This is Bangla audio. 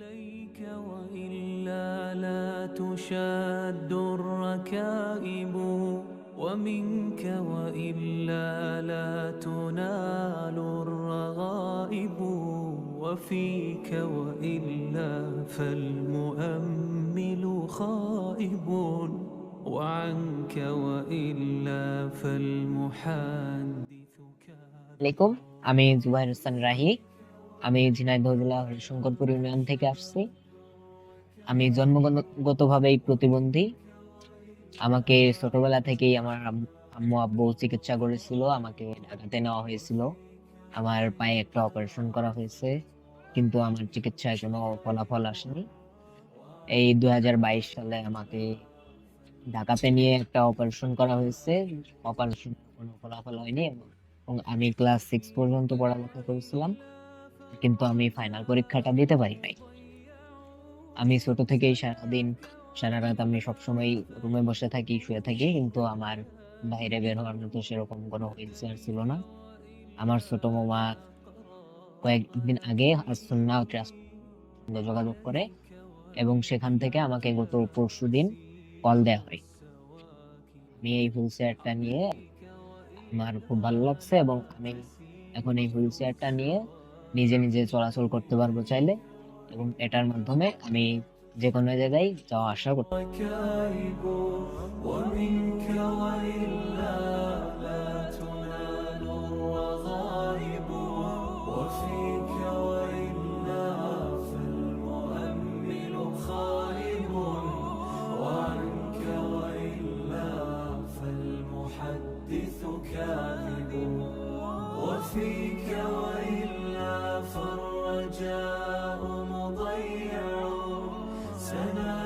إليك وإلا لا تشاد الركائب ومنك وإلا لا تنال الرغائب وفيك وإلا فالمؤمل خائب وعنك وإلا فالمحدث كاذب আলাইকুম আমি জুবাইর হোসেন রাহি আমি ঝিনাইদহ জেলা হরিশঙ্করপুর ইউনিয়ন থেকে আসছি। আমি জন্মগতভাবেই প্রতিবন্ধী। আমাকে ছোটবেলা থেকেই আমার আম্মু আব্বু চিকিৎসা করেছিল, আমাকে ঢাকাতে নেওয়া হয়েছিল। আমার পায়ে একটা অপারেশন করা হয়েছে, কিন্তু আমার চিকিৎসায় কোনো ফলাফল আসেনি। এই দু হাজার বাইশ সালে আমাকে ঢাকাতে নিয়ে একটা অপারেশন করা হয়েছে। অপারেশন কোনো ফলাফল হয়নি এবং আমি ক্লাস সিক্স পর্যন্ত পড়ালেখা করেছিলাম। কিন্তু আমি ফাইনাল পরীক্ষাটা দিতে পারি নাই। আমি ছোট থেকেই সারাদিন, সারা রাত আমি সবসময় রুমে বসে থাকি, শুয়ে থাকি, কিন্তু আমার বাইরে বের হওয়ার মতো সেরকম কোনো হুইল চেয়ার ছিল না। আমার ছোট মামা কয়েকদিন আগে আসুন্না ট্রাস্ট যোগাযোগ করে এবং সেখান থেকে আমাকে গত পরশু দিন কল দেওয়া হয়। আমি এই হুইল চেয়ারটা নিয়ে আমার খুব ভালো লাগছে এবং আমি এখন এই হুইল চেয়ারটা নিয়ে নিজে নিজে চলাচল করতে পারবো চাইলে এবং এটার মাধ্যমে আমি যে কোনো জায়গায় যাওয়া আসা করতে ركائب الرجاء مضيع. سنة